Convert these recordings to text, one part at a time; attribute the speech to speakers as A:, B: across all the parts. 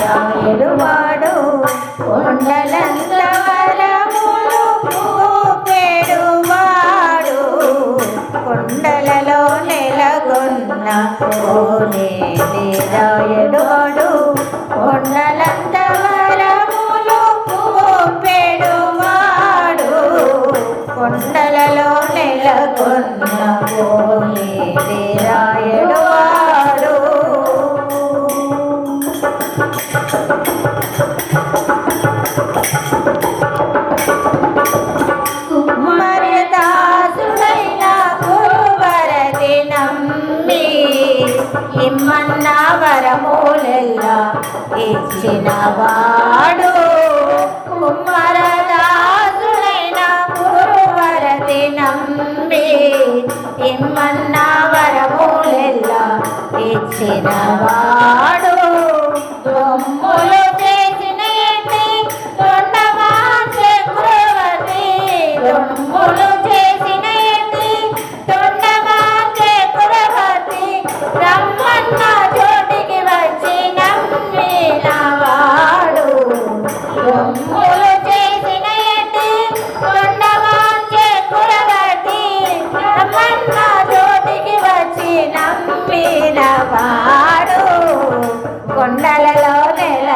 A: రాయుడువాడు కొండలంత వరములు పేడువాడు కొండలలో నెలగొన్న కోనేటి రాయుడువాడు కొండలంత వరములు పేడువాడు కొండలలో నెలగొన్న ఇమ్మన్న వరములెల్లా ఇచ్చిన వాడు కుమ్మరదాసుడైన గురువరది నమ్మి ఇమ్మన్న వరములెల్లా ఇచ్చిన వాడు. దొమ్ములు చేసిన ఏంటి గురువతి దొమ్ములు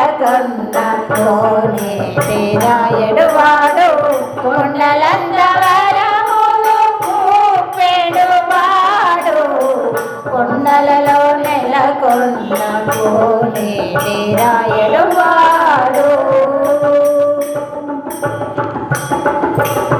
A: నెలకొన్న కోనేటి రాయడు వాడు కొండలందవరములు కూపెడు వాడు కొండలలో నెలకొన్న కోనేటి రాయడు